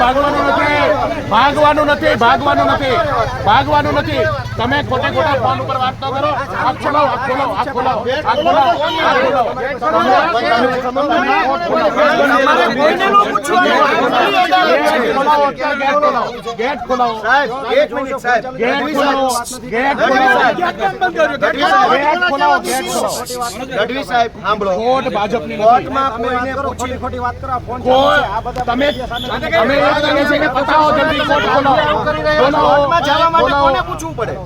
ભાગવાનું નથી. ભાગવાનું નથી ભાગવાનું નથી. ભાગવાનું નથી. તમે ખોટે ખોટા ફોન ઉપર વાત ન કરો. આ ખોલો આ ખોલો આ ખોલો. આ ખોલો. આ ખોલો ગેટ ખોલાવો. એક મિનિટ સાહેબ. ગેટ ખોલાવો. ગેટ ખોલાવો. ગેટ ખોલાવો. ગેટ ખોલાવો. ગઢવી સાહેબ. સાંભળો. કોર્ટ ભાજપની નથી. કોર્ટમાં કોઈને પૂછી કોઈ તમે તમે એક કહે છે કે બતાવો જલ્દી. કોર્ટ ખોલો કોર્ટમાં જવા માટે ખોલાવો. કોને પૂછવું પડે? ખોલાવો.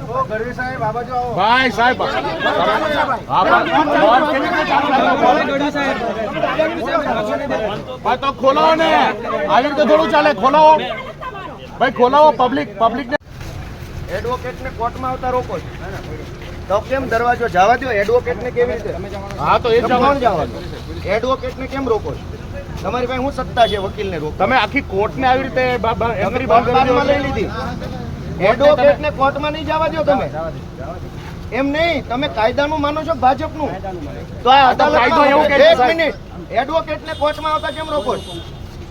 ભાઈ સાહેબ? ભાઈ તો ખોલાવો ને. આવી રીતે થોડું ચાલે ખોલાવો. ભાઈ ખોલાવો પબ્લિક પબ્લિક ને. એડવોકેટને કોર્ટમાં આવતા રોકો તો કેમ દરવાજો જવા દો એડવોકેટને કેવી રીતે? હા તો એ. જવા દો એડવોકેટને કેમ રોકો તમારી પાસે હું સત્તા છે વકીલને રોકો તમે આખી કોર્ટને આવી રીતે બંધ કરી લઈ ને કોર્ટમાં નહીં જવા દો તમે. એમ નહીં તમે કાયદાનું માનો છો ભાજપ ભાજપનું? તો આ અદાલત એવું કે એક. મિનિટ. એડવોકેટને કોર્ટમાં આવતા કેમ રોકો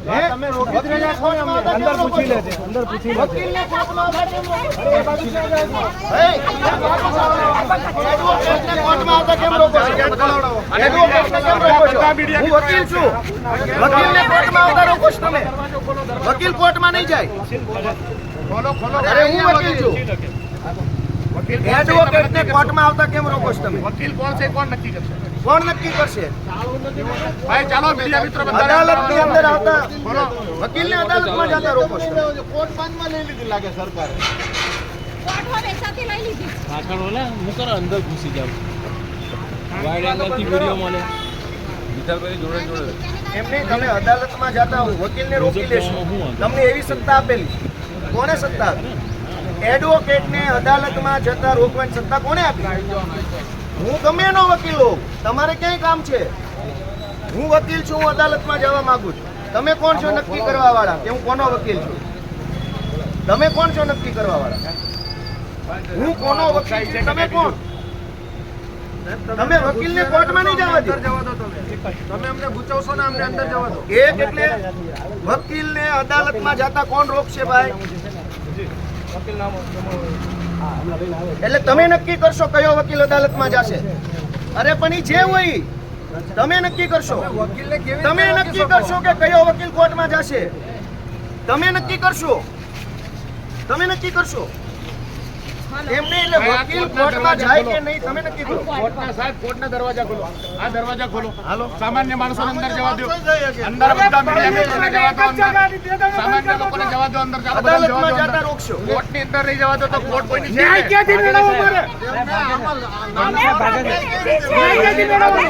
ને અંદર પૂછી લે આવતા અંદર પૂછી વકીલ કોર્ટમાં નહીં રોકો વકીલ નહીં જાય અરે હું વકીલ છું. એડવોકેટને કોર્ટમાં આવતા કેમ રોકો છો તમે? વકીલ કોણ છે? કોણ નક્કી કરશે? કોણ નક્કી કરશે? ભાઈ ચાલો મીડિયા મિત્રો અંદર આવતા જતા રોકો છો તમે. કોર્ટ બાંધમાં લઈ લીધી લાગે સરકારે. કોઠો બેસાથી લઈ લીધી. પાછળ ઓલા હું કરો અંદર ઘૂસી જાઉં. વાઇડ એંગલથી વીડિયો મળે. વિશાલભાઈ જોડે જોડે. એમ તમે અદાલતમાં જતા વકીલને રોકી લેશો. તમને એવી સત્તા આપેલી કોને સત્તા એડવોકેટને અદાલતમાં જતા રોકવાની સત્તા કોને આપી? હું ગમે એનો વકીલ હોઉં. તમારે ક્યાંય કામ છે? હું વકીલ છું હું અદાલતમાં જવા માંગુ છું. તમે કોણ છો નક્કી કરવા વાળા કે હું કોનો વકીલ છું? તમે કોણ છો નક્કી કરવા વાળા હું કોનો વકીલ છું? તમે કોણ? તમે વકીલને કોર્ટમાં નહીં જવા દો. જવા દો તમે અમને ગુચવશો ને અમને અંદર જવા દો. એક એટલે વકીલને અદાલતમાં જતા કોણ રોકશે ભાઈ? એટલે તમે નક્કી કરશો કયો વકીલ અદાલતમાં જશે? અરે પણ ઈ જે હોય તમે નક્કી કરશો. તમે નક્કી કરશો કે કયો વકીલ કોર્ટમાં જશે? તમે નક્કી કરશો. તમે નક્કી કરશો. એમને એટલે વકીલ કોર્ટમાં જાય કે નહીં તમે નક્કી કરો. કોર્ટના સાહેબ કોર્ટના દરવાજા ખોલો. આ દરવાજા ખોલો. હાલો. સામાન્ય માણસો અંદર જવા દો. અંદર બધા મીડિયા જવા દો અંદર. સામાન્ય લોકોને જવા દો અંદર. અદાલતમાં જતા અંદર. રોકશો. કોર્ટની અંદર નહીં જવા દો તો કોર્ટ કોઈની છે? ન્યાય ક્યાંથી મેળવવો મારે ન્યાય ક્યાંથી મેળવવો.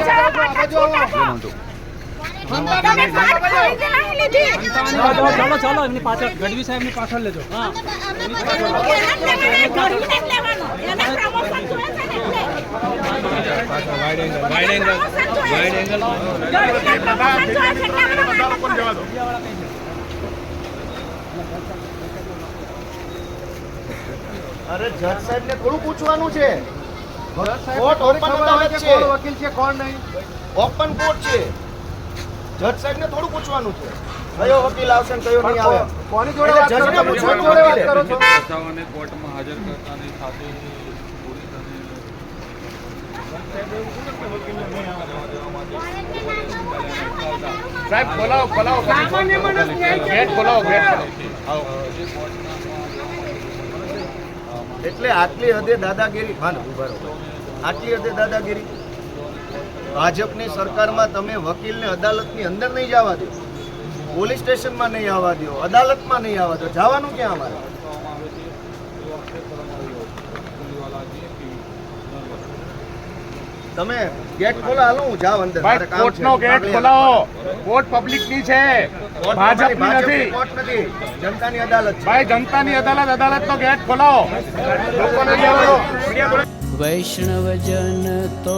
ચાલો ચાલો એમની પાછળ ગઢવી પાછળ લેજો. હા. છે ને. વાઇડ એંગલ વાઇડ એંગલ જવા દો અરે જજ સાહેબ ને થોડું પૂછવાનું છે કોર્ટ ઓપન અદાલત છે. વકીલ છે કોણ નહીં? ઓપન કોર્ટ છે. જજ સાહેબ ને થોડું પૂછવાનું છે. કયો વકીલ આવશે ને કયો નહીં આવે? કોની જોડે વાત કરો છો? પૂછવાનું જોડે વાત કરો છો? પ્રસ્તાવને કોર્ટમાં હાજર કરતાની સાથે સાહેબ બોલાવો બોલાવો ગેટ બોલાવો ગેટ બોલાવો એટલે આટલી હદે દાદાગીરી હા ને, ઊભા રહો. આટલી હદે દાદાગીરી. ભાજપની સરકારમાં તમે વકીલને અદાલતની અંદર નહીં જવા દો. પોલીસ સ્ટેશનમાં નહીં આવવા દો. અદાલતમાં નહીં આવવા દો. જવાનું ક્યાં અમારે? તમે ગેટ ખોલો હાલો હું જાવ અંદર. મારે ભાઈ કામ છે. કોર્ટનો ગેટ ખોલાવો. કોર્ટ પબ્લિકની છે. ભાજપની નથી. કોર્ટ નથી. જનતાની અદાલત છે. ભાઈ જનતાની અદાલત અદાલતનો ગેટ ખોલાવો. લોકોને. વૈષ્ણવજન તો